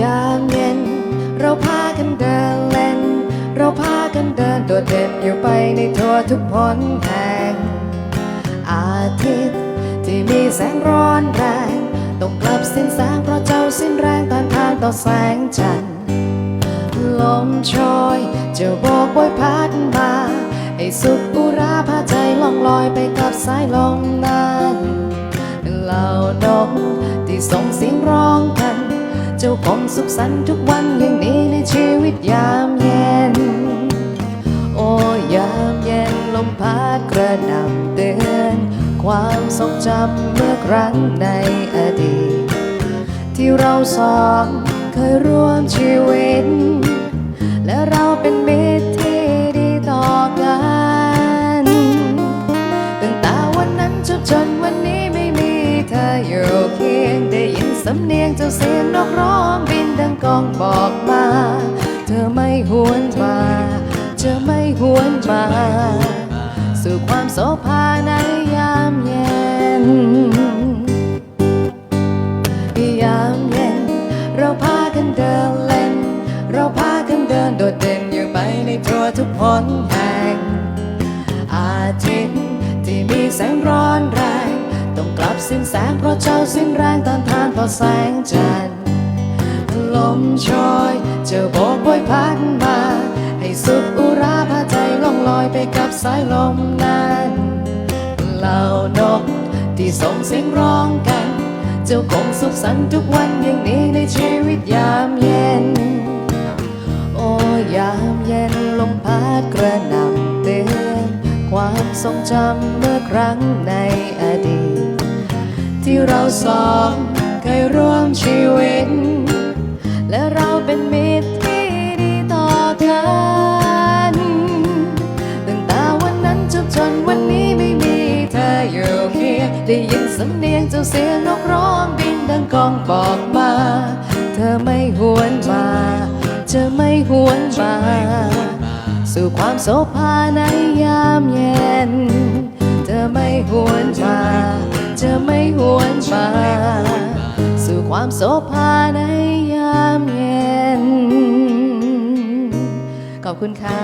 ยามเย็น เราพากันเดินเล่น เราพากันเดินโดดเด่นอยู่ไปในทั่วทุกหนแห่ง อาทิตย์ที่มีแสงร้อนแรง ต้องกลับสิ้นแสงเพราะเจ้าสิ้นแรงต้านทานต่อแสงจันทร์ลมโชยจะโบกบอยพัดมาให้สุขอุราพาใจล่องลอยไปกับสายลมนั้นเหล่านกที่ส่งเสียงร้อง เจ้าคงสุขสันต์ทุกวันอย่างนี้ในชีวิตยามเย็น โอ้ยามเย็นลมพัดกระหน่ำเตือนความทรงจำเมื่อครั้งในอดีต ที่เราสองเคยร่วมชีวิต และเราเป็นำเนียงเจ้าเสียงนกร้องบินดังกองบอกมา เธอไม่หวนมา เธอไม่หวนมา สู่ความโสภาในยามเย็น ยามเย็น เราพากันเดินเล่น เราพากันเดินโดดเด่นอยู่ไปในทั่วทุกหนแห่งอาทิตย์ที่มีแสงร้อนแร สิ้นแสงเพราะเจ้าสิ้นแรงต้านทานต่อแสงจันทร์ลมโชยเจอโบกบอยพัดมา ให้สุขอุราพาใจล่องลอยไปกับสายลมนั้นเหล่านกที่ส่งเสียงร้องกัน เจ้าคงสุขสันต์ทุกวันอย่างนี้ในชีวิตยามเย็น โอ้ยามเย็นลมพัดกระหน่ำเตือนความทรงจำเมื่อครั้งในอดีต ที่เราสองเคยร่วมชีวิต และเราเป็นมิตรที่ดีต่อกัน ตั้งแต่วันนั้นจนจนวันนี้ไม่มีเธออยู่เคียงได้ยินสำเนียงเจ้าเสียงนกร้องบินดังกองบอกมา เธอไม่หวนมาเธอไม่หวนมาสู่ความโสภาในยามเย็น เธอไม่หวนมาเธอไม่ มาสู่ความโสภาในยามเย็น ขอบคุณค่ะ